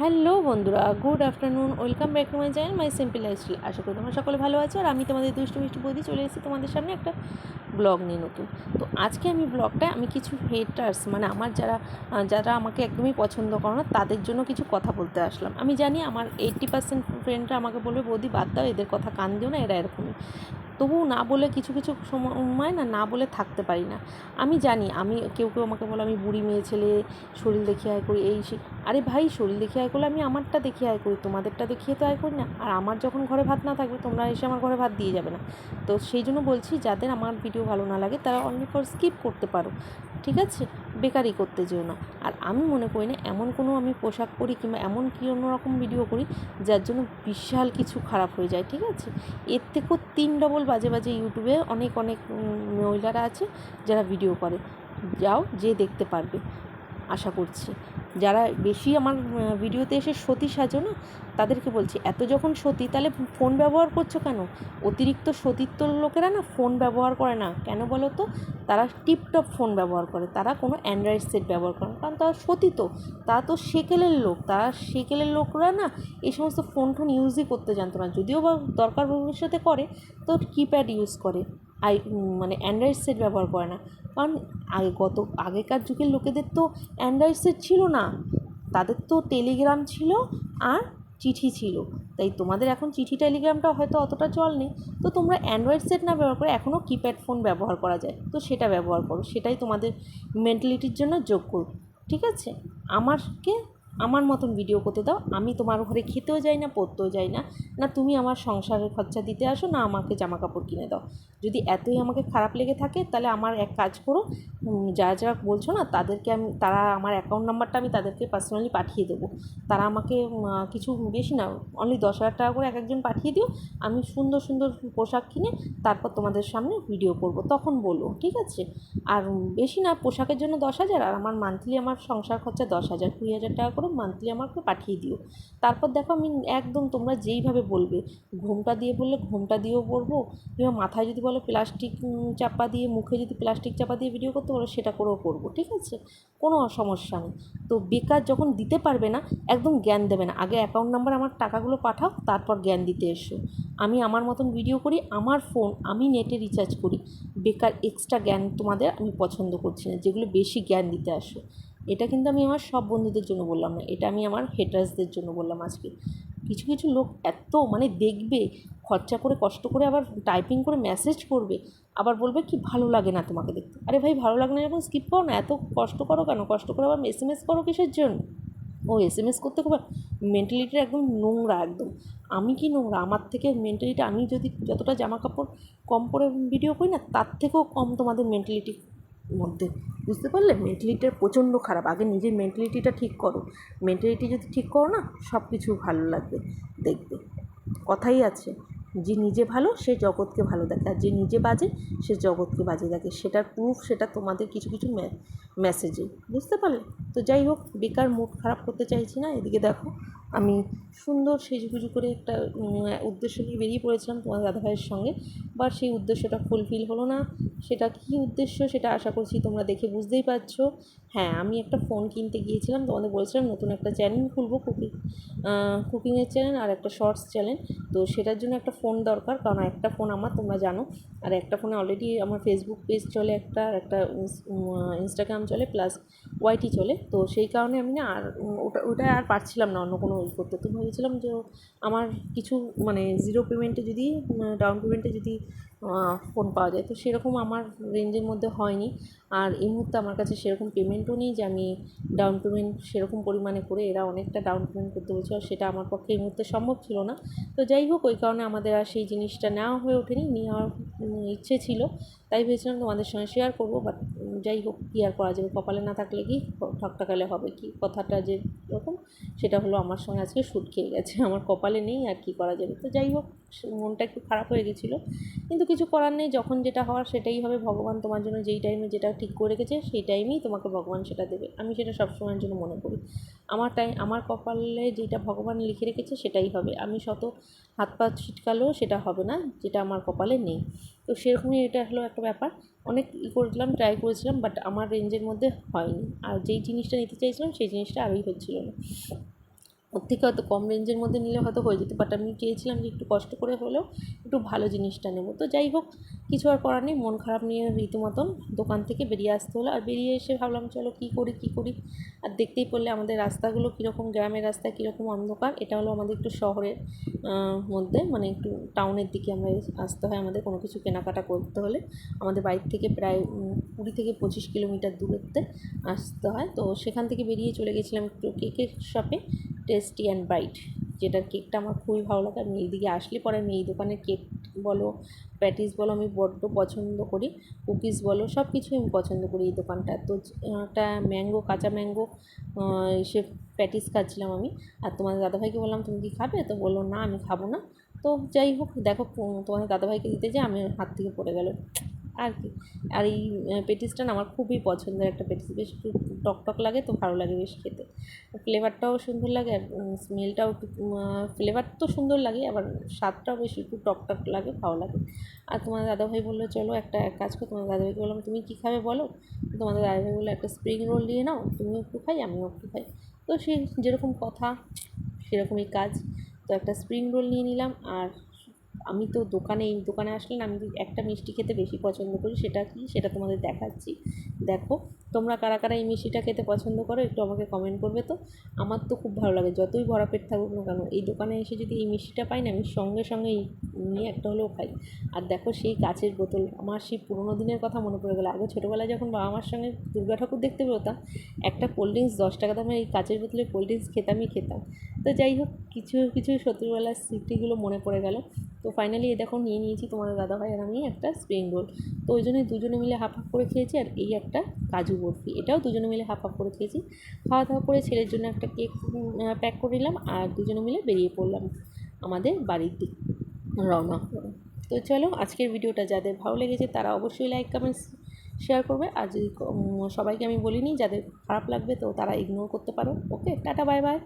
Hello বন্ধুরা, good afternoon, welcome back to my channel, my simple lifestyle. আশা করি তোমরা সকলে ভালো আছো, আর আমি তোমাদের দুষ্টু মিষ্টি বৌদি চলে এসেছি তোমাদের সামনে একটা ব্লগ নিয়ে নতুন। তো আজকে আমি ব্লগটা, আমি কিছু হেটার্স মানে আমার যারা যারা আমাকে একদমই পছন্দ করে না, তাদের জন্য কিছু কথা বলতে আসলাম। আমি জানি আমার এইট্টি পার্সেন্ট ফ্রেন্ডরা আমাকে বলবে, বৌদি বাদ দাও, এদের কথা কান দিও না, এরা এরকমই। তবুও না বলে কিছু কিছু সময় না না বলে থাকতে পারি না। আমি জানি, আমি কেউ কেউ আমাকে বলে, আমি বুড়ি মেয়ে ছেলে, শরীর দেখিয়ে আয় করি, এই সে আরে ভাই, শরীর দেখিয়ে আয় করলে আমি আমারটা দেখিয়ে আয় করি, তোমাদেরটা দেখিয়ে তো আয় করি না। আর আমার যখন ঘরে ভাত না থাকবে, তোমরা এসে আমার ঘরে ভাত দিয়ে যাবে না। তো সেই জন্য বলছি, যাদের আমার ভিডিও ভালো না লাগে, তারা অনলি ফর স্কিপ করতে পারো। ঠিক আছে? বেকারি করতে যেও না। আর আমি মনে করি না এমন কোনো আমি পোশাক পরি কিংবা এমন কি অন্যরকম ভিডিও করি যার জন্য বিশাল কিছু খারাপ হয়ে যায়, ঠিক আছে? এর থেকেও তিন ডবল বাজে বাজে ইউটিউবে অনেক অনেক মহিলারা আছে যারা ভিডিও করে। যাও যে দেখতে পারবে। আশা করছি। যারা বেশি আমার ভিডিওতে এসে সতী সাজো না, তাদেরকে বলছি, এত যখন সতী, তাহলে ফোন ব্যবহার করছ কেন? অতিরিক্ত সতীত্ব লোকেরা না ফোন ব্যবহার করে না। কেন বলো তো? তারা টিপটপ ফোন ব্যবহার করে, তারা কোনো অ্যান্ড্রয়েড সেট ব্যবহার করে না। কারণ তারা সতী তো তারা তো সেকেলের লোক। তারা সেকেলের লোকরা না এই সমস্ত ফোন টোন ইউজই করতে জানতো না। যদিও বা দরকার ভবিষ্যতে করে, তো কিপ্যাড ইউজ করে। আই মানে অ্যান্ড্রয়েড সেট ব্যবহার করে না। কারণ আগে, গত, আগেকার যুগের লোকেদের তো অ্যান্ড্রয়েড সেট ছিল না। তাদের তো টেলিগ্রাম ছিল আর চিঠি ছিল। তাই তোমাদের এখন চিঠি টেলিগ্রামটা হয়তো অতটা চল নেই। তো তোমরা অ্যান্ড্রয়েড সেট না ব্যবহার করে এখনও কিপ্যাড ফোন ব্যবহার করা যায়। তো সেটা ব্যবহার করো। সেটাই তোমাদের মেন্টালিটির জন্য যোগ্য। ঠিক আছে? আমাকে আমার মতন ভিডিও করতে দাও আমি তোমার ঘরে খেতেও যাই না পড়তেও যাই না। না তুমি আমার সংসারের খরচা দিতে আসো না আমাকে জামা কাপড় কিনে দাও। যদি এতই আমাকে খারাপ লেগে থাকে তাহলে আমার এক কাজ করো উম, যারা বলছো না তাদেরকে আমি তারা আমার অ্যাকাউন্ট নাম্বারটা আমি তাদেরকে পার্সোনালি পাঠিয়ে দেবো। তারা আমাকে কিছু বেশি না অনলি দশ হাজার টাকা করে এক একজন পাঠিয়ে দিও। আমি সুন্দর সুন্দর পোশাক কিনে তারপর তোমাদের সামনে ভিডিও করব তখন বলব ঠিক আছে? আর বেশি না পোশাকের জন্য দশ হাজার আর আমার মান্থলি আমার সংসার খরচা দশ হাজার কুড়ি হাজার টাকা করে মান্থলি আমাকে পাঠিয়ে দিও। তারপর দেখো আমি একদম তোমরা যেইভাবে বলবে, ঘুমটা দিয়ে বললে ঘুমটা দিয়েও পরবো কিংবা মাথায় যদি বলো প্লাস্টিক চাপা দিয়ে, মুখে যদি প্লাস্টিক চাপা দিয়ে ভিডিও করতে বলো সেটা করেও করব, ঠিক আছে? কোনো সমস্যা নেই। তো বেকার যখন দিতে পারবে না, একদম জ্ঞান দেবে না। আগে অ্যাকাউন্ট নাম্বার আমার টাকাগুলো পাঠাও, তারপর জ্ঞান দিতে এসো। আমি আমার মতন ভিডিও করি, আমার ফোন আমি নেটে রিচার্জ করি। বেকার এক্সট্রা জ্ঞান তোমাদের আমি পছন্দ করছি না, যেগুলো বেশি জ্ঞান দিতে আসো। এটা কিন্তু আমি আমার সব বন্ধুদের জন্য বললাম না, এটা আমি আমার হেটার্সদের জন্য বললাম আজকে। কিছু কিছু লোক এত মানে দেখবে, খরচা করে, কষ্ট করে আবার টাইপিং করে মেসেজ করবে, আবার বলবে কি ভালো লাগে না তোমাকে দেখতে। আরে ভাই, ভালো লাগে না যখন স্কিপ করো না, এত কষ্ট করো কেন? কষ্ট করে আবার এস এম এস করো কিসের জন্য? ও এস এম এস করতে খুব মেন্টালিটিটা একদম নোংরা একদম। আমি কি নোংরা? আমার থেকে মেন্টালিটি আমি যদি যতটা জামা কাপড় কম পরে ভিডিও করি না, তার থেকেও কম তোমাদের মেন্টালিটি মধ্যে। বুঝতে পারলে? মেন্টালিটিটা প্রচণ্ড খারাপ। আগে নিজের মেন্টালিটিটা ঠিক করো। মেন্টালিটি যদি ঠিক করো না সব কিছু ভালো লাগবে, দেখবে। কথাই আছে, যে নিজে ভালো, সে জগৎকে ভালো দেখে। আর যে নিজে বাজে, সে জগৎকে বাজে দেখে। সেটার প্রুফ সেটা তোমাদের কিছু কিছু মেসেজে বুঝতে পারলে? তো যাই হোক, বেকার মুড খারাপ করতে চাইছি না। এদিকে দেখো আমি সুন্দর সেজুগুজু করে একটা উদ্দেশ্য নিয়ে বেরিয়ে পড়েছিলাম তোমার দাদাভাইয়ের সঙ্গে। বা সেই উদ্দেশ্যটা ফুলফিল হলো না। সেটা কী উদ্দেশ্য সেটা আশা করছি তোমরা দেখে বুঝতেই পারছ। হ্যাঁ আমি একটা ফোন কিনতে গিয়েছিলাম, তোমাদের বলেছিলাম নতুন একটা চ্যানেল খুলবো কুকিং কুকিংয়ের চ্যানেল আর একটা শর্টস চ্যানেল তো সেটার জন্য একটা ফোন দরকার, কারণ একটা ফোন আমার, তোমরা জানো। আর একটা ফোনে অলরেডি আমার ফেসবুক পেজ চলে একটা, আর একটা ইনস্টাগ্রাম চলে প্লাস ওয়াইটি চলে। তো সেই কারণে আমি না আর ওটা ওটা আর পারছিলাম না, অন্য কোনো ই করতে তো ভেবেছিলাম যে আমার কিছু মানে জিরো পেমেন্টে যদি ডাউন পেমেন্টে যদি ফোন পাওয়া যায়। তো সেরকম আমার রেঞ্জের মধ্যে হয়নি। আর এই মুহূর্তে আমার কাছে সেরকম পেমেন্টও নেই যে আমি ডাউন পেমেন্ট সেরকম পরিমাণে করে এরা অনেকটা ডাউন পেমেন্ট করতে বলছে আর সেটা আমার পক্ষে এই মুহূর্তে সম্ভব ছিল না। তো যাই হোক, ওই কারণে আমাদের আর সেই জিনিসটা নেওয়া হয়ে ওঠেনি। নেওয়ার ইচ্ছে ছিল। তাই ভেবেছিলাম তোমাদের সঙ্গে শেয়ার করব বাট যাই হোক, কী আর করা যাবে? কপালে না থাকলে কি ঠকটাকালে হবে কি? কথাটা যে রকম সেটা হলো আমার সঙ্গে আজকে শ্যুট খেয়ে গেছে। আমার কপালে নেই আর কি করা যাবে? তো যাই হোক মনটা একটু খারাপ হয়ে গেছিল। কিন্তু কিছু করার নেই, যখন যেটা হওয়ার সেটাই হবে। ভগবান তোমার জন্য যেই টাইমে যেটা ঠিক করে রেখেছে, সেই টাইমেই তোমাকে ভগবান সেটা দেবে। আমি সেটা সবসময়ের জন্য মনে করি। আমার টাইম আমার কপালে যেটা ভগবান লিখে রেখেছে, সেটাই হবে। আমি শত হাত পা ছিটকালেও সেটা হবে না, যেটা আমার কপালে নেই। তো সেরকমই এটা হলো একটা ব্যাপার। অনেক ই করেছিলাম ট্রাই করেছিলাম বাট আমার রেঞ্জের মধ্যে হয়নি। আর যেই জিনিসটা নিতে চাইছিলাম, সেই জিনিসটা আরই হচ্ছিল না। ওর থেকে হয়তো কম রেঞ্জের মধ্যে নিলে হয়তো হয়ে যেত বাট আমি চেয়েছিলাম যে একটু কষ্ট করে হলেও একটু ভালো জিনিসটা নেব। তো যাই হোক, কিছু আর করার নেই, মন খারাপ নিয়ে রীতিমতন দোকান থেকে বেরিয়ে আসতে হলো। আর বেরিয়ে এসে ভাবলাম, চলো কী করি কী করি? আর দেখতেই পড়লে আমাদের রাস্তাগুলো কীরকম, গ্রামের রাস্তায় কীরকম অন্ধকার, এটা হলো আমাদের একটু শহরের মধ্যে মানে একটু টাউনের দিকে আমরা আসতে হয় আমাদের কোনো কিছু কেনাকাটা করতে হলে। আমাদের বাড়ির থেকে প্রায় কুড়ি থেকে পঁচিশ কিলোমিটার দূরত্বে আসতে হয়। তো সেখান থেকে বেরিয়ে চলে গেছিলাম একটু কেকের শপে টেস্টি অ্যান্ড ব্রাইট যেটার কেকটা আমার খুবই ভালো লাগে। আমি এইদিকে আসলে পরে আমি এই দোকানের কেক বলো প্যাটিস বলো, আমি বড্ড পছন্দ করি। কুকিজ বলো সব কিছুই আমি পছন্দ করি এই দোকানটা। তো একটা ম্যাঙ্গো কাঁচা ম্যাঙ্গো সে প্যাটিস খাচ্ছিলাম আমি। আর তোমাদের দাদাভাইকে বললাম, তুমি কি খাবে? তো বলল, না, আমি খাব না। তো যাই হোক, দেখো, তোমাদের দাদাভাইকে দিতে যে আমি হাত থেকে পড়ে গেল। আর কি। আর এই পেটিসটা না আমার খুবই পছন্দের একটা পেটিস। বেশ একটু টক টক লাগে তো ভালো লাগে বেশ খেতে। ফ্লেভারটাও সুন্দর লাগে আর স্মেলটাও একটু ফ্লেভার তো সুন্দর লাগে আবার স্বাদটাও বেশ একটু টক টক লাগে, ভালো লাগে। আর তোমার দাদাভাই বলল, চলো একটা এক কাজ করো। তোমার দাদাভাইকে বললাম তুমি কী খাবে বলো? তোমাদের দাদাভাই বলল, একটা স্প্রিং রোল নিয়ে নাও, তুমিও একটু খাই, আমিও একটু খাই। তো সে যেরকম কথা, সেরকমই কাজ। তো একটা স্প্রিং রোল নিয়ে নিলাম আর আমি তো দোকানে এই দোকানে আসলে না আমি একটা মিষ্টি খেতে বেশি পছন্দ করি, সেটা কি? সেটা তোমাদের দেখাচ্ছি। দেখো, তোমরা কারা কারা এই মিষ্টিটা খেতে পছন্দ করো একটু আমাকে কমেন্ট করবে তো। আমার তো খুব ভালো লাগে, যতই ভরা পেট থাকুক না কেন, এই দোকানে এসে যদি এই মিষ্টিটা পাই না, আমি সঙ্গে সঙ্গে নিয়ে একটা হলেও খাই। আর দেখো সেই কাচের বোতল, আমার সেই পুরোনো দিনের কথা মনে পড়ে গেলো। আগে ছোটোবেলায় যখন বাবা মার সঙ্গে দুর্গা ঠাকুর দেখতে বেরোতাম, একটা কোল্ড ড্রিঙ্কস দশ টাকা দামের এই কাচের বোতলে কোল্ড ড্রিঙ্কস খেতামই খেতাম। তো যাই হোক, কিছু কিছু সত্যিবেলার স্মৃতিগুলো মনে পড়ে গেল। তো ফাইনালি এই দেখো নিয়ে নিয়েছি তোমাদের দাদাভাই আর আমি একটা স্প্রিং রোল তো ওই জন্যই দুজনে মিলে হাফ হাফ করে খেয়েছি আর এই একটা কাজু বরফি। এটাও দুজনে মিলে হাফ হাফ করে খেয়েছি। খাওয়া দাওয়া করে ছেলের জন্য একটা কেক প্যাক করে নিলাম আর দুজনে মিলে বেরিয়ে পড়লাম আমাদের বাড়ির দিক রওনা তো চলো আজকের ভিডিওটা যাদের ভালো লেগেছে তারা অবশ্যই লাইক কমেন্টস শেয়ার করবে। আর যদি সবাইকে আমি বলিনি যাদের খারাপ লাগবে তো তারা ইগনোর করতে পারো। ওকে টাটা বাই বাই